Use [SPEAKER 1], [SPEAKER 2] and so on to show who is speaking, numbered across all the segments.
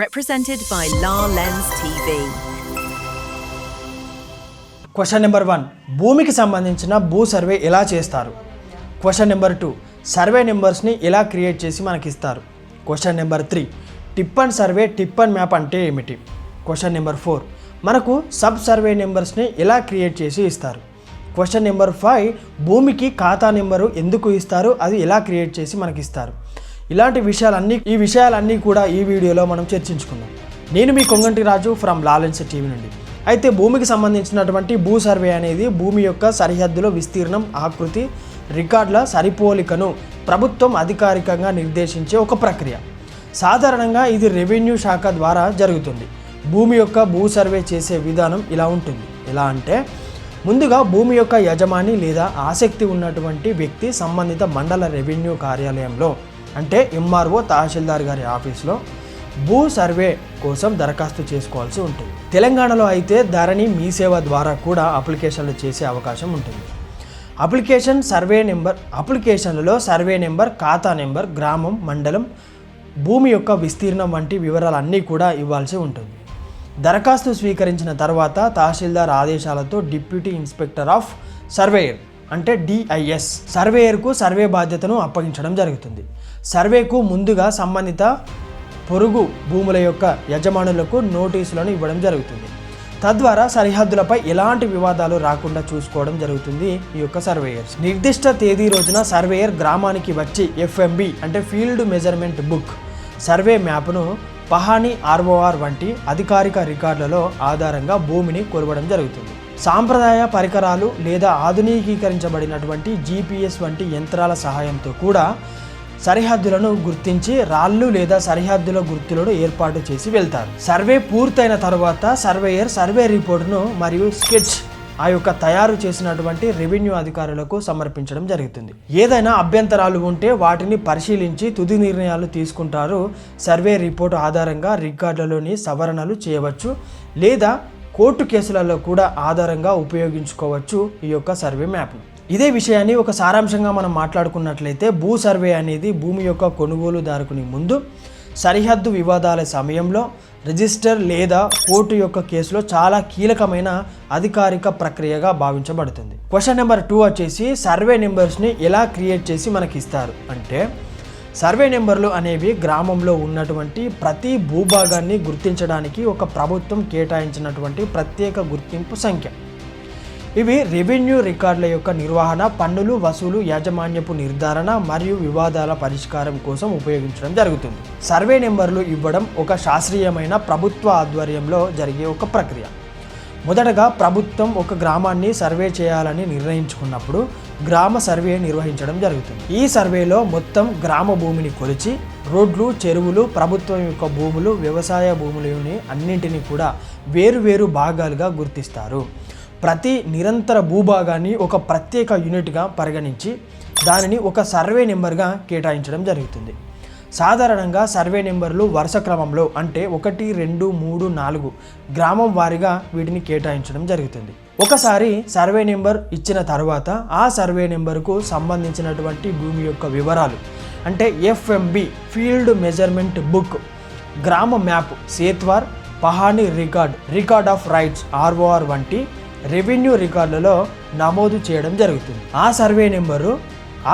[SPEAKER 1] represented by La Lens TV.
[SPEAKER 2] Question number one భూమికి సంబంధించిన భూ సర్వే ఎలా చేస్తారు? క్వశ్చన్ నెంబర్ టూ సర్వే నెంబర్స్ని ఎలా క్రియేట్ చేసి మనకి ఇస్తారు? Question number three టిప్పన్ survey టిప్పన్ map అంటే ఏమిటి? క్వశ్చన్ నెంబర్ ఫోర్ మనకు సబ్ సర్వే నెంబర్స్ని ఎలా క్రియేట్ చేసి ఇస్తారు? క్వశ్చన్ నెంబర్ ఫైవ్ భూమికి ఖాతా నెంబరు ఎందుకు ఇస్తారు? అది ఎలా క్రియేట్ చేసి మనకి ఇస్తారు? ఇలాంటి విషయాలన్నీ ఈ విషయాలన్నీ కూడా ఈ వీడియోలో మనం చర్చించుకుందాం. నేను మీ Konganti Raju from La Lens TV నుండి. అయితే భూమికి సంబంధించినటువంటి భూ సర్వే అనేది భూమి యొక్క సరిహద్దులో విస్తీర్ణం ఆకృతి రికార్డుల సరిపోలికను ప్రభుత్వం అధికారికంగా నిర్దేశించే ఒక ప్రక్రియ. సాధారణంగా ఇది రెవెన్యూ శాఖ ద్వారా జరుగుతుంది. భూమి యొక్క భూ సర్వే చేసే విధానం ఇలా ఉంటుంది. ఎలా అంటే ముందుగా భూమి యొక్క యజమాని లేదా ఆసక్తి ఉన్నటువంటి వ్యక్తి సంబంధిత మండల రెవెన్యూ కార్యాలయంలో అంటే ఎంఆర్ఓ తహసీల్దార్ గారి ఆఫీస్లో భూ సర్వే కోసం దరఖాస్తు చేసుకోవాల్సి ఉంటుంది. తెలంగాణలో అయితే ధరణి మీ సేవ ద్వారా కూడా అప్లికేషన్లు చేసే అవకాశం ఉంటుంది. అప్లికేషన్ సర్వే నెంబర్ అప్లికేషన్లలో సర్వే నెంబర్ ఖాతా నెంబర్ గ్రామం మండలం భూమి యొక్క విస్తీర్ణం వంటి వివరాలన్నీ కూడా ఇవ్వాల్సి ఉంటుంది. దరఖాస్తు స్వీకరించిన తర్వాత తహసీల్దార్ ఆదేశాలతో డిప్యూటీ ఇన్స్పెక్టర్ ఆఫ్ సర్వేయర్ అంటే డిఐఎస్ సర్వేయర్కు సర్వే బాధ్యతను అప్పగించడం జరుగుతుంది. సర్వేకు ముందుగా సంబంధిత పొరుగు భూముల యొక్క యజమానులకు నోటీసులను ఇవ్వడం జరుగుతుంది. తద్వారా సరిహద్దులపై ఎలాంటి వివాదాలు రాకుండా చూసుకోవడం జరుగుతుంది ఈ యొక్క సర్వేయర్స్. నిర్దిష్ట తేదీ రోజున సర్వేయర్ గ్రామానికి వచ్చి ఎఫ్ఎంబి అంటే ఫీల్డ్ మెజర్మెంట్ బుక్ సర్వే మ్యాప్ను పహాని ఆర్ఓఆర్ వంటి అధికారిక రికార్డులలో ఆధారంగా భూమిని కొలవడం జరుగుతుంది. సాంప్రదాయ పరికరాలు లేదా ఆధునికీకరించబడినటువంటి జీపీఎస్ వంటి యంత్రాల సహాయంతో కూడా సరిహద్దులను గుర్తించి రాళ్ళు లేదా సరిహద్దుల గుర్తులను ఏర్పాటు చేసి వెళ్తారు. సర్వే పూర్తయిన తర్వాత సర్వేయర్ సర్వే రిపోర్టును మరియు స్కెచ్ ఆ యొక్క తయారు చేసినటువంటి రెవెన్యూ అధికారులకు సమర్పించడం జరుగుతుంది. ఏదైనా అభ్యంతరాలు ఉంటే వాటిని పరిశీలించి తుది నిర్ణయాలు తీసుకుంటారు. సర్వే రిపోర్ట్ ఆధారంగా రికార్డులలోని సవరణలు చేయవచ్చు లేదా కోర్టు కేసులలో కూడా ఆధారంగా ఉపయోగించుకోవచ్చు ఈ యొక్క సర్వే మ్యాప్ను ఇదే విషయాన్ని ఒక సారాంశంగా మనం మాట్లాడుకున్నట్లయితే భూ సర్వే అనేది భూమి యొక్క కొనుగోలుదారుకుని ముందు సరిహద్దు వివాదాల సమయంలో రిజిస్టర్ లేదా కోర్టు యొక్క కేసులో చాలా కీలకమైన అధికారిక ప్రక్రియగా భావించబడుతుంది. క్వశ్చన్ నెంబర్ టూ వచ్చేసి సర్వే నెంబర్స్ని ఎలా క్రియేట్ చేసి మనకి ఇస్తారు అంటే సర్వే నెంబర్లు అనేవి గ్రామంలో ఉన్నటువంటి ప్రతి భూభాగాన్ని గుర్తించడానికి ఒక ప్రభుత్వం కేటాయించినటువంటి ప్రత్యేక గుర్తింపు సంఖ్య. ఇవి రెవెన్యూ రికార్డుల యొక్క నిర్వహణ పన్నులు వసూలు యాజమాన్యపు నిర్ధారణ మరియు వివాదాల పరిష్కారం కోసం ఉపయోగించడం జరుగుతుంది. సర్వే నెంబర్లు ఇవ్వడం ఒక శాస్త్రీయమైన ప్రభుత్వ ఆధ్వర్యంలో జరిగే ఒక ప్రక్రియ. మొదటగా ప్రభుత్వం ఒక గ్రామాన్ని సర్వే చేయాలని నిర్ణయించుకున్నప్పుడు గ్రామ సర్వే నిర్వహించడం జరుగుతుంది. ఈ సర్వేలో మొత్తం గ్రామ భూమిని కొలిచి రోడ్లు చెరువులు ప్రభుత్వం యొక్క భూములు వ్యవసాయ భూములని అన్నింటినీ కూడా వేరువేరు భాగాలుగా గుర్తిస్తారు. ప్రతి నిరంతర భూభాగాన్ని ఒక ప్రత్యేక యూనిట్గా పరిగణించి దానిని ఒక సర్వే నెంబర్గా కేటాయించడం జరుగుతుంది. సాధారణంగా సర్వే నెంబర్లు వరుస క్రమంలో అంటే ఒకటి రెండు మూడు నాలుగు గ్రామం వారీగా వీటిని కేటాయించడం జరుగుతుంది. ఒకసారి సర్వే నెంబర్ ఇచ్చిన తర్వాత ఆ సర్వే నెంబర్కు సంబంధించినటువంటి భూమి యొక్క వివరాలు అంటే ఎఫ్ఎంబి ఫీల్డ్ మెజర్మెంట్ బుక్ గ్రామ map sethwar పహాని record record of rights ROR వంటి రెవెన్యూ రికార్డులలో నమోదు చేయడం జరుగుతుంది. ఆ సర్వే నెంబరు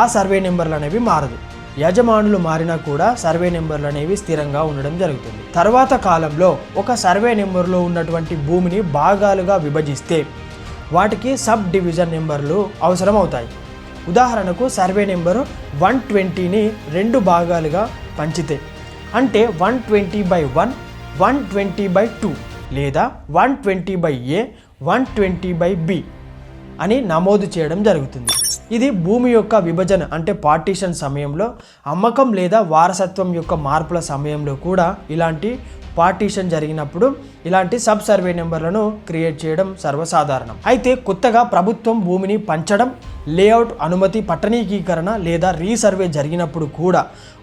[SPEAKER 2] ఆ సర్వే నెంబర్లు అనేవి మారదు. యజమానులు మారినా కూడా సర్వే నెంబర్లు అనేవి స్థిరంగా ఉండడం జరుగుతుంది. తర్వాత కాలంలో ఒక సర్వే నెంబర్లో ఉన్నటువంటి భూమిని భాగాలుగా విభజిస్తే వాటికి సబ్ డివిజన్ నెంబర్లు అవసరం అవుతాయి ఉదాహరణకు సర్వే నెంబరు వన్ ట్వంటీని రెండు భాగాలుగా పంచితే అంటే one twenty by one one twenty by two లేదా one twenty by A one twenty by B అని నమోదు చేయడం జరుగుతుంది. ఇది భూమి యొక్క విభజన అంటే పార్టీషన్ సమయంలో అమ్మకం లేదా వారసత్వం యొక్క మార్పుల సమయంలో కూడా ఇలాంటి పార్టీషన్ జరిగినప్పుడు ఇలాంటి సబ్ సర్వే నెంబర్లను క్రియేట్ చేయడం సర్వసాధారణం. అయితే కొత్తగా ప్రభుత్వం భూమిని పంచడం లేఅవుట్ అనుమతి పట్టణీకీకరణ లేదా రీసర్వే జరిగినప్పుడు కూడా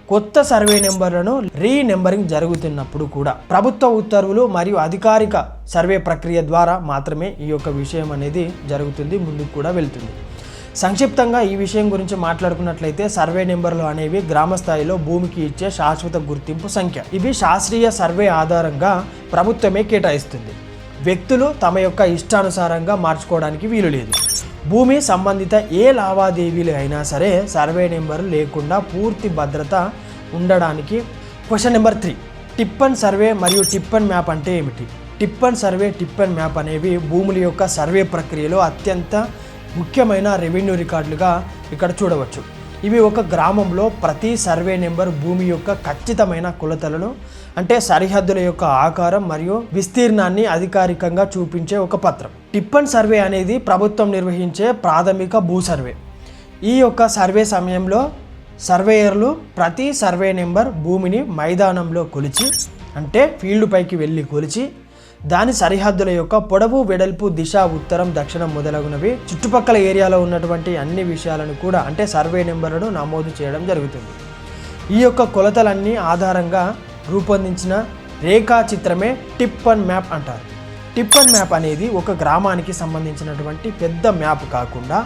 [SPEAKER 2] కొత్త సర్వే నెంబర్లను రీ నెంబరింగ్ జరుగుతున్నప్పుడు కూడా ప్రభుత్వ ఉత్తర్వులు మరియు అధికారిక సర్వే ప్రక్రియ ద్వారా మాత్రమే ఈ యొక్క విషయం అనేది జరుగుతుంది ముందుకు కూడా వెళ్తుంది. సంక్షిప్తంగా ఈ విషయం గురించి మాట్లాడుకున్నట్లయితే సర్వే నెంబర్లు అనేవి గ్రామ స్థాయిలో భూమికి ఇచ్చే శాశ్వత గుర్తింపు సంఖ్య. ఇవి శాస్త్రీయ సర్వే ఆధారంగా ప్రభుత్వమే కేటాయిస్తుంది. వ్యక్తులు తమ యొక్క ఇష్టానుసారంగా మార్చుకోవడానికి వీలు లేదు. భూమి సంబంధిత ఏ లావాదేవీలు అయినా సరే సర్వే నెంబర్ లేకుండా పూర్తి భద్రత ఉండడానికి question number three tippan survey మరియు టిప్పన్ మ్యాప్ అంటే ఏమిటి? టిప్పన్ సర్వే టిప్పన్ మ్యాప్ అనేవి భూముల యొక్క సర్వే ప్రక్రియలో అత్యంత ముఖ్యమైన రెవెన్యూ రికార్డులుగా ఇక్కడ చూడవచ్చు. ఇవి ఒక గ్రామంలో ప్రతి సర్వే నెంబర్ భూమి యొక్క ఖచ్చితమైన కొలతలను అంటే సరిహద్దుల యొక్క ఆకారం మరియు విస్తీర్ణాన్ని అధికారికంగా చూపించే ఒక పత్రం. టిప్పన్ సర్వే అనేది ప్రభుత్వం నిర్వహించే ప్రాథమిక భూ సర్వే. ఈ యొక్క సర్వే సమయంలో సర్వేయర్లు ప్రతి సర్వే నెంబర్ భూమిని మైదానంలో కొలిచి అంటే ఫీల్డ్ పైకి వెళ్ళి కొలిచి దాని సరిహద్దుల యొక్క పొడవు వెడల్పు దిశ ఉత్తరం దక్షిణం మొదలగునవి. చుట్టుపక్కల ఏరియాలో ఉన్నటువంటి అన్ని విషయాలను కూడా అంటే సర్వే నెంబర్లను నమోదు చేయడం జరుగుతుంది. ఈ యొక్క కొలతలన్నీ ఆధారంగా రూపొందించిన రేఖాచిత్రమే టిప్ అండ్ మ్యాప్ అంటారు. టిప్ అండ్ మ్యాప్ అనేది ఒక గ్రామానికి సంబంధించినటువంటి పెద్ద మ్యాప్ కాకుండా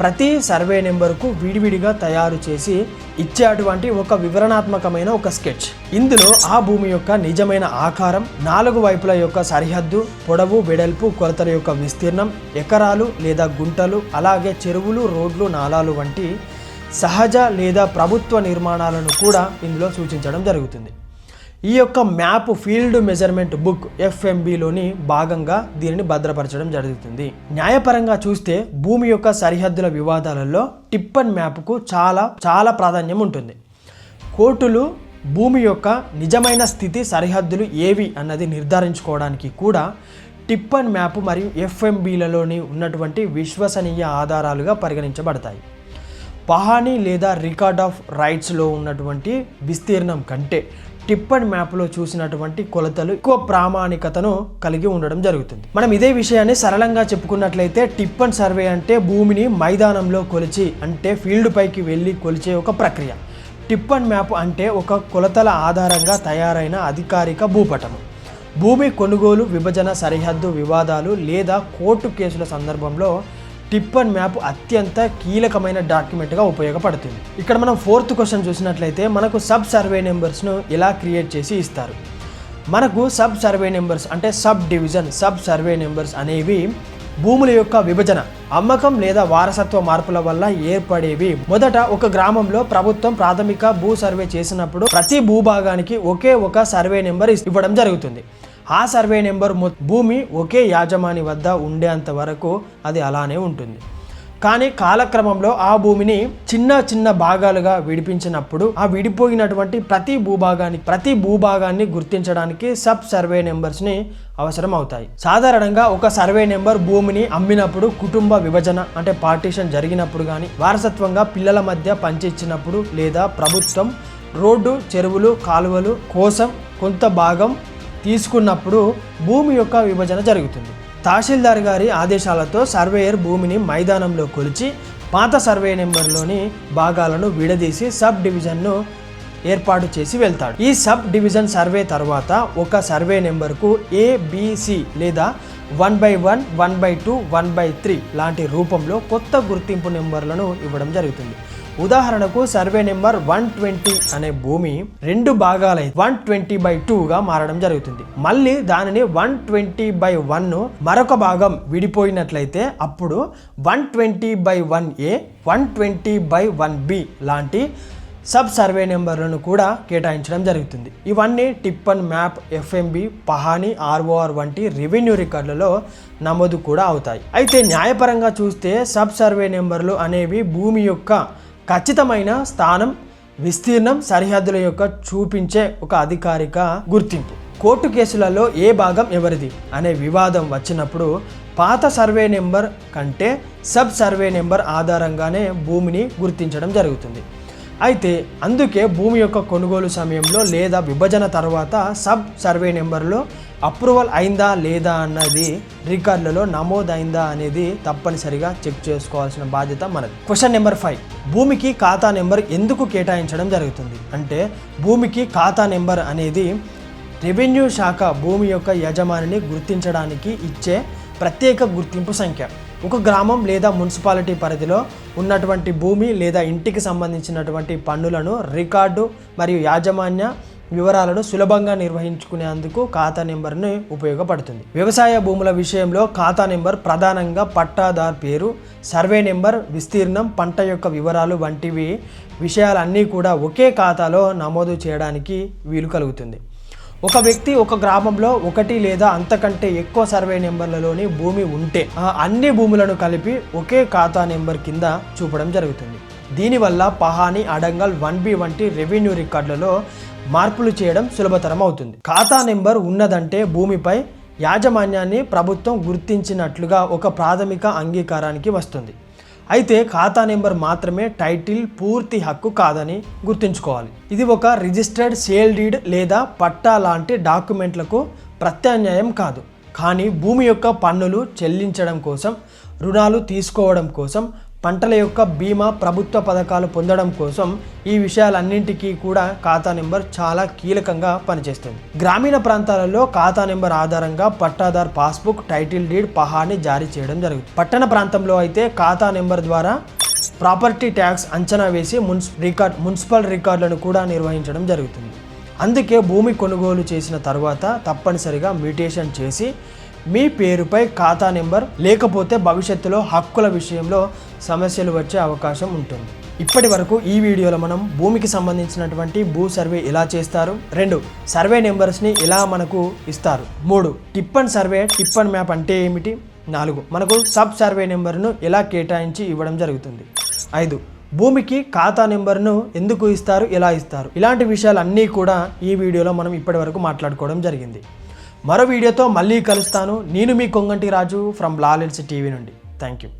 [SPEAKER 2] ప్రతి సర్వే నెంబర్కు విడివిడిగా తయారు చేసి ఇచ్చేటువంటి ఒక వివరణాత్మకమైన ఒక స్కెచ్. ఇందులో ఆ భూమి యొక్క నిజమైన ఆకారం నాలుగు వైపుల యొక్క సరిహద్దు పొడవు వెడల్పు కొలతల యొక్క విస్తీర్ణం ఎకరాలు లేదా గుంటలు అలాగే చెరువులు రోడ్లు నాలాలు వంటి సహజ లేదా ప్రభుత్వ నిర్మాణాలను కూడా ఇందులో సూచించడం జరుగుతుంది. ఈ యొక్క మ్యాప్ ఫీల్డ్ మెజర్మెంట్ బుక్ ఎఫ్ఎంబిలోని భాగంగా దీనిని భద్రపరచడం జరుగుతుంది. న్యాయపరంగా చూస్తే భూమి యొక్క సరిహద్దుల వివాదాలలో టిప్పన్ మ్యాప్కు చాలా చాలా ప్రాధాన్యం ఉంటుంది. కోర్టులు భూమి యొక్క నిజమైన స్థితి సరిహద్దులు ఏవి అన్నది నిర్ధారించుకోవడానికి కూడా టిప్పన్ మ్యాప్ మరియు ఎఫ్ఎంబిలలోని ఉన్నటువంటి విశ్వసనీయ ఆధారాలుగా పరిగణించబడతాయి. పహానీ లేదా రికార్డ్ ఆఫ్ రైట్స్లో ఉన్నటువంటి విస్తీర్ణం కంటే టిప్పన్ మ్యాప్లో చూసినటువంటి కొలతలు ఎక్కువ ప్రామాణికతను కలిగి ఉండడం జరుగుతుంది. మనం ఇదే విషయాన్ని సరళంగా చెప్పుకున్నట్లయితే టిప్పన్ సర్వే అంటే భూమిని మైదానంలో కొలిచి అంటే ఫీల్డ్ పైకి వెళ్ళి కొలిచే ఒక ప్రక్రియ. టిప్పన్ మ్యాప్ అంటే ఒక కొలతల ఆధారంగా తయారైన అధికారిక భూపటము. భూమి కొనుగోలు విభజన సరిహద్దు వివాదాలు లేదా కోర్టు కేసుల సందర్భంలో టిప్పన్ మ్యాప్ అత్యంత కీలకమైన డాక్యుమెంట్గా ఉపయోగపడుతుంది. ఇక్కడ మనం ఫోర్త్ క్వశ్చన్ చూసినట్లయితే మనకు సబ్ సర్వే నెంబర్స్ను ఎలా క్రియేట్ చేసి ఇస్తారు. మనకు సబ్ సర్వే నెంబర్స్ అంటే sub division sub survey numbers అనేవి భూముల యొక్క విభజన అమ్మకం లేదా వారసత్వ మార్పుల వల్ల ఏర్పడేవి. మొదట ఒక గ్రామంలో ప్రభుత్వం ప్రాథమిక భూ సర్వే చేసినప్పుడు ప్రతి భూభాగానికి ఒకే ఒక సర్వే నెంబర్ ఇవ్వడం జరుగుతుంది. ఆ సర్వే నెంబర్ భూమి ఒకే యాజమాని వద్ద ఉండేంత వరకు అది అలానే ఉంటుంది. కానీ కాలక్రమంలో ఆ భూమిని చిన్న చిన్న భాగాలుగా విడిపించినప్పుడు ఆ విడిపోయినటువంటి ప్రతి భూభాగానికి ప్రతి భూభాగాన్ని గుర్తించడానికి సబ్ సర్వే నెంబర్స్ని అవసరం అవుతాయి సాధారణంగా ఒక సర్వే నెంబర్ భూమిని అమ్మినప్పుడు కుటుంబ విభజన అంటే పార్టీషన్ జరిగినప్పుడు కానీ వారసత్వంగా పిల్లల మధ్య పంచిచ్చినప్పుడు లేదా ప్రభుత్వం రోడ్డు చెరువులు కాలువలు కోసం కొంత భాగం తీసుకున్నప్పుడు భూమి యొక్క విభజన జరుగుతుంది. తహసీల్దార్ గారి ఆదేశాలతో సర్వేయర్ భూమిని మైదానంలో కొలిచి పాత సర్వే నెంబర్లోని భాగాలను విడదీసి సబ్ డివిజన్ను ఏర్పాటు చేసి వెళ్తాడు. ఈ సబ్ డివిజన్ సర్వే తర్వాత ఒక సర్వే నెంబర్కు ఏబిసి లేదా one by one one by two one by three లాంటి రూపంలో కొత్త గుర్తింపు నెంబర్లను ఇవ్వడం జరుగుతుంది. ఉదాహరణకు సర్వే నెంబర్ వన్ ట్వంటీ అనే భూమి రెండు భాగాలై వన్ ట్వంటీ బై టూగా మారడం జరుగుతుంది. మళ్ళీ దానిని వన్ ట్వంటీ బై వన్ మరొక భాగం విడిపోయినట్లయితే అప్పుడు one twenty by one A one twenty by one B లాంటి సబ్ సర్వే నెంబర్లను కూడా కేటాయించడం జరుగుతుంది. ఇవన్నీ టిప్పన్ మ్యాప్ ఎఫ్ఎంబి పహాని ఆర్ఓఆర్ వంటి రెవెన్యూ రికార్డులలో నమోదు కూడా అవుతాయి. అయితే న్యాయపరంగా చూస్తే సబ్ సర్వే నెంబర్లు అనేవి భూమి యొక్క ఖచ్చితమైన స్థానం విస్తీర్ణం సరిహద్దుల యొక్క చూపించే ఒక అధికారిక గుర్తింపు. కోర్టు కేసులలో ఏ భాగం ఎవరిది అనే వివాదం వచ్చినప్పుడు పాత సర్వే నెంబర్ కంటే సబ్ సర్వే నెంబర్ ఆధారంగానే భూమిని గుర్తించడం జరుగుతుంది. అయితే అందుకే భూమి యొక్క కొనుగోలు సమయంలో లేదా విభజన తర్వాత సబ్ సర్వే నెంబర్లో అప్రూవల్ అయిందా లేదా అన్నది రికార్డులలో నమోదైందా అనేది తప్పనిసరిగా చెక్ చేసుకోవాల్సిన బాధ్యత మనది. క్వశ్చన్ నెంబర్ ఫైవ్ భూమికి ఖాతా నెంబర్ ఎందుకు కేటాయించడం జరుగుతుంది? అంటే భూమికి ఖాతా నెంబర్ అనేది రెవెన్యూ శాఖ భూమి యొక్క యజమానిని గుర్తించడానికి ఇచ్చే ప్రత్యేక గుర్తింపు సంఖ్య. ఒక గ్రామం లేదా మున్సిపాలిటీ పరిధిలో ఉన్నటువంటి భూమి లేదా ఇంటికి సంబంధించినటువంటి పన్నులను రికార్డు మరియు యాజమాన్య వివరాలను సులభంగా నిర్వహించుకునేందుకు ఖాతా నెంబర్ని ఉపయోగపడుతుంది. వ్యవసాయ భూముల విషయంలో ఖాతా నెంబర్ ప్రధానంగా పట్టాదార్ పేరు సర్వే నెంబర్ విస్తీర్ణం పంట యొక్క వివరాలు వంటివి విషయాలన్నీ కూడా ఒకే ఖాతాలో నమోదు చేయడానికి వీలు కలుగుతుంది. ఒక వ్యక్తి ఒక గ్రామంలో ఒకటి లేదా అంతకంటే ఎక్కువ సర్వే నెంబర్లలోని భూమి ఉంటే ఆ అన్ని భూములను కలిపి ఒకే ఖాతా నెంబర్ కింద చూపడం జరుగుతుంది. దీనివల్ల పహాని అడంగల్ వన్ బి వంటి రెవెన్యూ రికార్డులలో మార్పులు చేయడం సులభతరం అవుతుంది ఖాతా నెంబర్ ఉన్నదంటే భూమిపై యాజమాన్యాన్ని ప్రభుత్వం గుర్తించినట్లుగా ఒక ప్రాథమిక అంగీకారానికి వస్తుంది. అయితే ఖాతా నెంబర్ మాత్రమే టైటిల్ పూర్తి హక్కు కాదని గుర్తుంచుకోవాలి. ఇది ఒక రిజిస్టర్డ్ సేల్ డీడ్ లేదా పట్టా లాంటి డాక్యుమెంట్లకు ప్రత్యామ్నాయం కాదు. కానీ భూమి యొక్క పన్నులు చెల్లించడం కోసం రుణాలు తీసుకోవడం కోసం పంటల యొక్క బీమా ప్రభుత్వ పథకాలు పొందడం కోసం ఈ విషయాలన్నింటికీ కూడా ఖాతా నెంబర్ చాలా కీలకంగా పనిచేస్తుంది. గ్రామీణ ప్రాంతాలలో ఖాతా నెంబర్ ఆధారంగా పట్టాదార్ పాస్బుక్ టైటిల్ డీడ్ పహాని జారీ చేయడం జరుగుతుంది. పట్టణ ప్రాంతంలో అయితే ఖాతా నెంబర్ ద్వారా ప్రాపర్టీ ట్యాక్స్ అంచనా వేసి మున్స్ రికార్డ్ మున్సిపల్ రికార్డులను కూడా నిర్వహించడం జరుగుతుంది. అందుకే భూమి కొనుగోలు చేసిన తర్వాత తప్పనిసరిగా మ్యూటేషన్ చేసి మీ పేరుపై ఖాతా నెంబర్ లేకపోతే భవిష్యత్తులో హక్కుల విషయంలో సమస్యలు వచ్చే అవకాశం ఉంటుంది. ఇప్పటి వరకు ఈ వీడియోలో మనం భూమికి సంబంధించినటువంటి భూ సర్వే ఎలా చేస్తారు? రెండు సర్వే నెంబర్స్ని ఎలా మనకు ఇస్తారు? మూడు టిప్పన్ సర్వే టిప్పన్ మ్యాప్ అంటే ఏమిటి? నాలుగు మనకు సబ్ సర్వే నెంబర్ను ఎలా కేటాయించి ఇవ్వడం జరుగుతుంది? ఐదు భూమికి ఖాతా నెంబర్ను ఎందుకు ఇస్తారు? ఎలా ఇస్తారు? ఇలాంటి విషయాలన్నీ కూడా ఈ వీడియోలో మనం ఇప్పటి వరకు మాట్లాడుకోవడం జరిగింది. మరో వీడియోతో మళ్ళీ కలుస్తాను. నేను మీ Konganti Raju from La Lens TV నుండి. Thank you